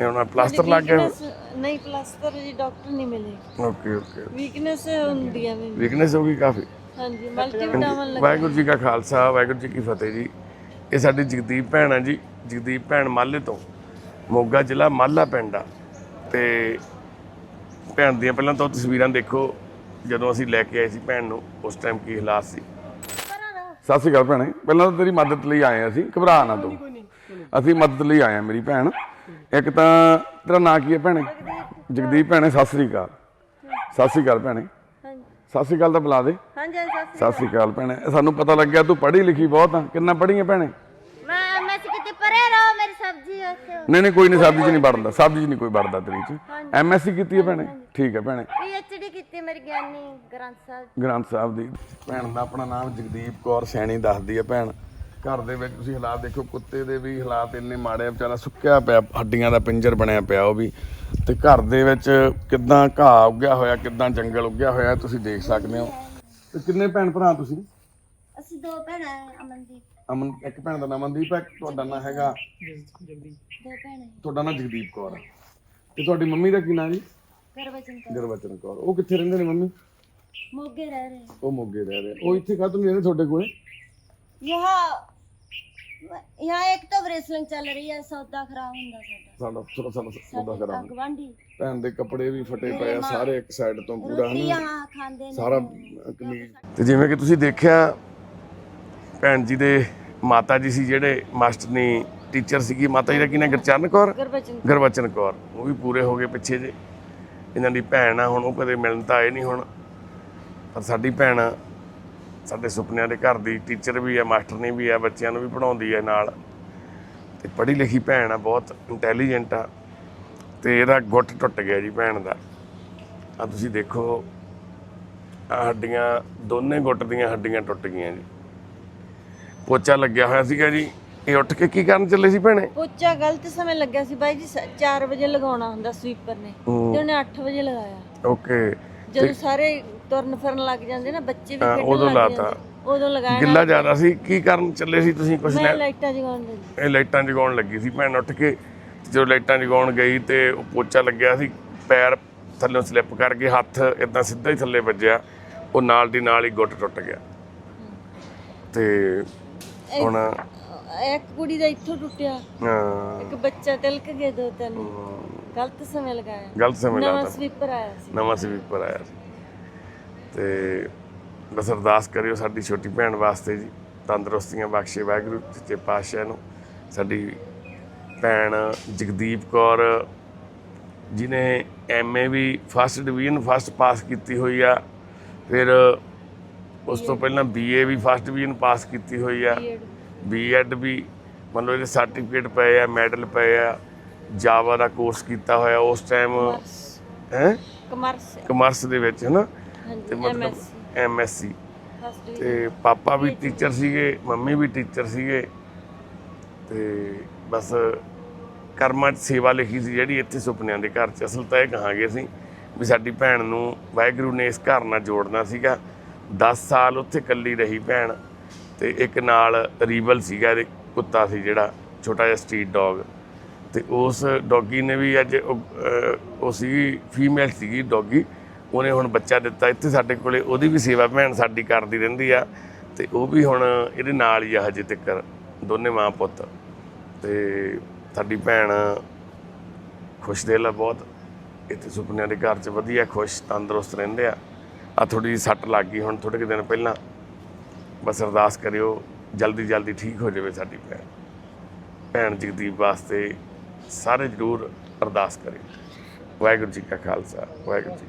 ਇਹ ਹੁਣ ਪਲਾਸਟਰ ਲੱਗ ਗਿਆ Weakness- ਨਹੀਂ ਪਲਾਸਟਰ ਜੀ ਡਾਕਟਰ ਨਹੀਂ ਮਿਲੇ। ਓਕੇ ਓਕੇ ਵੀਕਨੈਸ ਹੁੰਦੀ ਹੈ ਵੀ ਵੀਕਨੈਸ ਹੋ ਗਈ ਕਾਫੀ। ਹਾਂਜੀ ਮਲਟੀ ਵਿਟਾਮਿਨ ਲੱਗ। ਵਾਹਿਗੁਰੂ ਜੀ ਕਾ ਖਾਲਸਾ ਵਾਹਿਗੁਰੂ ਜੀ ਕੀ ਫਤਿਹ ਜੀ। ਇਹ ਸਾਡੀ ਜਗਦੀਪ ਭੈਣ ਆ ਜੀ। ਜਗਦੀਪ ਭੈਣ ਮਾਲੇ ਤੋਂ। ਮੋਗਾ ਜ਼ਿਲ੍ਹਾ ਮਾਲਾ ਪਿੰਡ ਆ। ਤੇ ਭੈਣ ਦੀਆਂ ਪਹਿਲਾਂ ਤਾਂ ਤਸਵੀਰਾਂ ਦੇਖੋ। ਜਦੋਂ ਅਸੀਂ ਲੈ ਕੇ ਆਏ ਸੀ ਭੈਣ ਨੂੰ ਉਸ ਟਾਈਮ ਕੀ ਹਾਲਾਤ ਸੀ। ਸਤਿ ਸ਼੍ਰੀ ਅਕਾਲ ਭੈਣੇ। ਪਹਿਲਾਂ ਤਾਂ ਤੇਰੀ ਮਦਦ ਲਈ ਆਏ ਹਾਂ ਅਸੀਂ। ਘਬਰਾ ਨਾ ਤੂੰ। ਅਸੀਂ ਮਦਦ ਲਈ ਆਏ ਹਾਂ ਮੇਰੀ ਭੈਣ। ਇੱਕ ਤਾਂ ਤੇਰਾ ਨਾਂ ਕੀ ਹੈ ਭੈਣੇ? ਜਗਦੀਪ ਭੈਣੇ ਸਤਿ ਸ਼੍ਰੀ ਅਕਾਲ। ਸਤਿ ਸ਼੍ਰੀ ਅਕਾਲ ਭੈਣੇ। ਹਾਂਜੀ। ਸਤਿ ਸ਼੍ਰੀ ਅਕਾਲ ਤਾਂ ਬੁਲਾ ਦੇ। ਹਾਂਜੀ ਸਤਿ ਸਤਿ ਸ਼੍ਰੀ ਅਕਾਲ। ਭੈਣੇ। ਸਾਨੂੰ ਪਤਾ ਲੱਗਿਆ ਤੂੰ ਪੜ੍ਹੀ ਲਿਖੀ ਬਹੁਤ ਆ। ਕਿੰਨਾ ਪੜ੍ਹੀ ਹੈ ਭੈਣੇ? ਮੈਂ ਮੈਂ ਕਿਤੇ ਪਰੇ ਰਹੋ ਮੇਰੀ ਸਬਜ਼ੀ ਉੱਥੇ। ਨਹੀਂ ਨਹੀਂ ਕੋਈ ਨਹੀਂ ਸਬਜ਼ੀ 'ਚ ਨਹੀਂ ਵੜਦਾ। ਸਬਜ਼ੀ 'ਚ ਨਹੀਂ ਕੋਈ ਵੜਦਾ ਤੇਰੀ 'ਚ। ਐਮਐਸਸੀ ਕੀਤੀ ਹੈ ਭੈਣੇ? ਠੀਕ ਹੈ ਭੈਣੇ। ਪੀਐਚਡੀ ਕੀਤੀ ਮੇਰੀ ਗਿਆਨੀ ਗ੍ਰੰਥ ਸਾਹਿਬ। ਗ੍ਰੰਥ ਸਾਹਿਬ ਦੀ। ਭੈਣ ਦਾ ਆਪਣਾ ਨਾਮ ਜਗਦੀਪ ਕੌਰ ਸੈਣੀ ਦੱਸਦੀ ਹੈ ਭੈਣ। ਘਰ ਦੇ ਵਿੱਚ ਤੁਸੀਂ ਹਾਲਾਤ ਦੇਖੋ ਕੁੱਤੇ ਦੇ ਵੀ ਹਾਲਾਤ ਇੰਨੇ ਮਾੜੇ ਵਿਚਾਰਾ ਸੁੱਕਿਆ ਪਿਆ ਹੱਡੀਆਂ ਦਾ ਪਿੰਜਰ ਬਣਿਆ ਪਿਆ ਉਹ ਵੀ। ਤੇ ਘਰ ਦੇ ਵਿੱਚ ਕਿੱਦਾਂ ਘਾਹ ਉੱਗਿਆ ਹੋਇਆ ਕਿੱਦਾਂ ਜੰਗਲ ਉੱਗਿਆ ਹੋਇਆ ਤੁਸੀਂ ਦੇਖ ਸਕਦੇ ਹੋ। ਤੇ ਕਿੰਨੇ ਭੈਣ ਭਰਾ ਤੁਸੀਂ? ਅਸੀਂ ਦੋ ਭੈਣਾਂ ਅਮਨਦੀਪ। ਅਮਨ ਇੱਕ ਭੈਣ ਦਾ ਨਾਮ ਅਮਨਦੀਪ ਹੈ ਤੁਹਾਡਾ ਨਾਮ ਹੈਗਾ ਦੋ ਭੈਣਾਂ ਤੁਹਾਡਾ ਨਾਮ ਜਗਦੀਪ ਕੌਰ ਹੈ ਤੇ ਤੁਹਾਡੀ ਮੰਮੀ ਦਾ ਕੀ ਨਾਮ ਜੀ? ਗਰਵਚਨ ਕੌਰ। ਉਹ ਕਿੱਥੇ ਰਹਿੰਦੇ ਨੇ ਮੰਮੀ? ਮੋਗੇ ਰਹਿ ਰਹੇ ਉਹ ਮੋਗੇ ਰਹਿ ਰਹੇ ਉਹ ਇੱਥੇ ਕਾਹਤੋਂ ਨਹੀਂ ਰਹਿੰਦੇ ਤੁਹਾਡੇ ਕੋਲੇ? यहाँ यहाँ एक तो रेसलिंग चल रही है सौदा खराब ਹੁੰਦਾ ਸਾਡਾ ਸਾਡਾ ਥੋੜਾ ਸਾਡਾ ਸੌਦਾ ਕਰਾਂ ਗਵਾਂਢੀ ਭੈਣ ਦੇ ਕੱਪੜੇ ਵੀ ਫਟੇ ਪਏ ਆ ਸਾਰੇ ਇੱਕ ਸਾਈਡ ਤੋਂ ਪੂਰਾ ਰੋਟੀ ਹਨਾ यहाँ ਖਾਂਦੇ ਨੇ ਸਾਰਾ ਕਮੀਜ਼ ਤੇ ਜਿਵੇਂ ਕਿ ਤੁਸੀਂ ਦੇਖਿਆ ਭੈਣ ਜੀ ਦੇ ਮਾਤਾ ਜੀ ਸੀ ਜਿਹੜੇ ਮਾਸਟਰਨੀ ਟੀਚਰ ਸੀਗੀ ਮਾਤਾ ਜੀ ਦਾ ਕੀ ਨਾਮ ਗੁਰਚਰਨ ਕੌਰ ਗੁਰਬਚਨ ਗੁਰਬਚਨ ਕੌਰ ਉਹ ਵੀ ਪੂਰੇ ਹੋ ਗਏ ਪਿੱਛੇ ਜੇ ਇਹਨਾਂ ਦੀ ਭੈਣ ਆ ਹੁਣ ਉਹ ਕਦੇ ਮਿਲਣ ਤਾਂ ਆਏ ਨਹੀਂ ਹੁਣ ਪਰ ਸਾਡੀ ਭੈਣ ਸਾਡੇ ਸੁਪਨਿਆਂ ਦੇ ਘਰ ਦੀ ਟੀਚਰ ਵੀ ਆ ਮਾਸਟਰਨੀ ਵੀ ਆ ਬੱਚਿਆਂ ਨੂੰ ਵੀ ਪੜਾਉਂਦੀ ਆ ਨਾਲ। ਤੇ ਪੜ੍ਹੀ ਲਿਖੀ ਭੈਣ ਆ ਬਹੁਤ ਇੰਟੈਲੀਜੈਂਟ ਆ। ਤੇ ਇਹਦਾ ਗੁੱਟ ਟੁੱਟ ਗਿਆ ਜੀ ਭੈਣ ਦਾ। ਆ ਤੁਸੀਂ ਦੇਖੋ ਹੱਡੀਆਂ ਦੋਨੇ ਗੁੱਟ ਦੀਆਂ ਹੱਡੀਆਂ ਟੁੱਟ ਗਈਆਂ ਜੀ। ਪੋਚਾ ਲੱਗਿਆ ਹੋਇਆ ਸੀਗਾ ਜੀ। ਇਹ ਉੱਠ ਕੇ ਕੀ ਕਰਨ ਚੱਲੇ ਸੀ ਭੈਣੇ? ਪੋਚਾ ਗਲਤ ਸਮੇਂ ਲੱਗਿਆ ਸੀ ਬਾਈ ਜੀ 4 ਵਜੇ ਲਗਾਉਣਾ ਹੁੰਦਾ ਸਵੀਪਰ ਨੇ। ਤੇ ਉਹਨੇ 8 ਵਜੇ ਲਗਾਇਆ। ਓਕੇ। ਜਦੋਂ ਸਾਰੇ ਤੁਰਨ ਫਿਰਨ ਲੱਗ ਜਾਂਦੇ ਨਾ ਬੱਚੇ ਵੀ ਹਾਂ, ਖੇਡਣ ਉਦੋਂ ਲੱਗ ਲਾਤਾ। ਜਾਂਦੇ। ਉਦੋਂ ਲਗਾਇਆ ਗਿੱਲਾ ਜ਼ਿਆਦਾ ਸੀ। ਕੀ ਕਰਨ ਚੱਲੇ ਸੀ ਤੁਸੀਂ ਕੁਛ ਮੈਂ ਲਾਈਟਾਂ ਜਗਾਉਣ ਲੱਗੀ। ਇਹ ਲਾਈਟਾਂ ਜਗਾਉਣ ਲੱਗੀ ਸੀ। ਭੈਣ ਉੱਠ ਕੇ ਜਦੋਂ ਲਾਈਟਾਂ ਜਗਾਉਣ ਗਈ ਤੇ ਉਹ ਪੋਚਾ ਲੱਗਿਆ ਸੀ। ਪੈਰ ਥੱਲੇ ਸਲਿੱਪ ਕਰਕੇ ਹੱਥ ਇਦਾਂ ਸਿੱਧਾ ਹੀ ਥੱਲੇ ਵੱਜਿਆ। ਉਹ ਨਾਲ ਦੀ ਨਾਲ ਹੀ ਗੁੱਟ ਟੁੱਟ ਗਿਆ। ਤੇ ਹੁਣ ਇੱਕ ਕੁੜੀ ਦਾ ਇੱਥੋਂ ਟੁੱਟਿਆ। ਹਾਂ, ਇੱਕ ਬੱਚਾ ਤਿਲਕ ਗਿਆ ਦੋ ਤਿੰਨ। ਗਲਤ ਸਮੇਂ ਲਗਾਇਆ। ਗਲਤ ਨਵਾਂ ਲਾਤਾ। ਸਵੀਪਰ ਆਇਆ ਸੀ। ਨਵਾਂ ਸਵੀਪਰ ਆਇਆ ਸੀ। ਤੇ ਬਸ ਅਰਦਾਸ ਕਰਿਓ ਸਾਡੀ ਛੋਟੀ ਭੈਣ ਵਾਸਤੇ ਜੀ ਤੰਦਰੁਸਤੀਆਂ ਬਖਸ਼ੇ ਵਾਹਿਗੁਰੂ ਸੱਚੇ ਪਾਤਸ਼ਾਹ ਨੂੰ। ਸਾਡੀ ਭੈਣ ਜਗਦੀਪ ਕੌਰ ਜਿਨੇ ਐਮਏ ਵੀ ਫਸਟ ਡਿਵੀਜ਼ਨ ਫਸਟ ਪਾਸ ਕੀਤੀ ਹੋਈ ਆ ਫਿਰ ਉਸ ਤੋਂ ਪਹਿਲਾਂ ਬੀਏ ਵੀ ਫਸਟ ਡਿਵੀਜ਼ਨ ਪਾਸ ਕੀਤੀ ਹੋਈ ਆ। ਬੀਐਡ ਵੀ। ਮੰਨ ਲਓ ਇਹਦੇ ਸਰਟੀਫਿਕੇਟ ਪਏ ਆ ਮੈਡਲ ਪਏ ਆ। ਜਾਵਾ ਦਾ ਕੋਰਸ ਕੀਤਾ ਹੋਇਆ ਉਸ ਟਾਈਮ ਹੈ? ਕਮਰਸ ਕਮਰਸ ਦੇ ਵਿੱਚ ਹੈ ਨਾ ਤੇ ਮਤਲਬ ਐਮਐਸਸੀ ਐਮਐਸਸੀ ਫਸਟ ਤੇ ਪਾਪਾ ਵੀ ਟੀਚਰ ਸੀਗੇ ਮੰਮੀ ਵੀ ਟੀਚਰ ਸੀਗੇ। ਤੇ ਬਸ ਕਰਮਾਂ 'ਚ ਸੇਵਾ ਲਿਖੀ ਸੀ ਜਿਹੜੀ ਇੱਥੇ ਸੁਪਨਿਆਂ ਦੇ ਘਰ 'ਚ। ਅਸਲ ਤਾਂ ਇਹ ਕਹਾਂਗੇ ਅਸੀਂ ਵੀ ਸਾਡੀ ਭੈਣ ਨੂੰ ਵਾਹਿਗੁਰੂ ਨੇ ਇਸ ਘਰ ਨਾਲ ਜੋੜਨਾ ਸੀਗਾ। 10 ਸਾਲ ਉੱਥੇ ਇਕੱਲੀ ਰਹੀ ਭੈਣ ਤੇ ਇੱਕ ਨਾਲ ਰੀਬਲ ਸੀਗਾ ਇਹਦੇ ਕੁੱਤਾ ਸੀ ਜਿਹੜਾ ਛੋਟਾ ਜਿਹਾ ਸਟਰੀਟ ਡੌਗ ਤੇ ਉਸ ਡੌਗੀ ਨੇ ਵੀ ਅੱਜ ਉਹ ਅਹ, ਸੀਗੀ ਫੀਮੇਲ ਸੀਗੀ ਡੌਗੀ ਉਹਨੇ ਹੁਣ ਬੱਚਾ ਦਿੱਤਾ ਇੱਥੇ ਸਾਡੇ ਕੋਲੇ ਉਹਦੀ ਵੀ ਸੇਵਾ ਭੈਣ ਸਾਡੀ ਕਰਦੀ ਰਹਿੰਦੀ ਆ ਤੇ ਉਹ ਵੀ ਹੁਣ ਇਹਦੇ ਨਾਲ ਹੀ ਆ ਹਜੇ ਤੱਕ ਦੋਨੇ ਮਾਂ ਪੁੱਤ। ਤੇ ਸਾਡੀ ਭੈਣ ਖੁਸ਼ ਦਿਲ ਆ ਬਹੁਤ ਇੱਥੇ ਸੁਪਨਿਆਂ ਦੇ ਘਰ 'ਚ ਵਧੀਆ ਖੁਸ਼ ਤੰਦਰੁਸਤ ਰਹਿੰਦੇ ਆ। ਆ ਥੋੜੀ ਜਿਹੀ ਸੱਟ ਲੱਗ ਗਈ ਹੁਣ ਥੋੜੇ ਕੁ ਦਿਨ ਪਹਿਲਾਂ। ਬਸ ਅਰਦਾਸ ਕਰਿਓ ਜਲਦੀ ਜਲਦੀ ਠੀਕ ਹੋ ਜਾਵੇ ਸਾਡੀ ਭੈਣ। ਭੈਣ ਜਗਦੀਪ ਵਾਸਤੇ ਸਾਰੇ ਜਰੂਰ ਅਰਦਾਸ ਕਰੇ। ਵਾਹਿਗੁਰੂ ਜੀ ਕਾ ਖਾਲਸਾ ਵਾਹਿਗੁਰੂ ਜੀ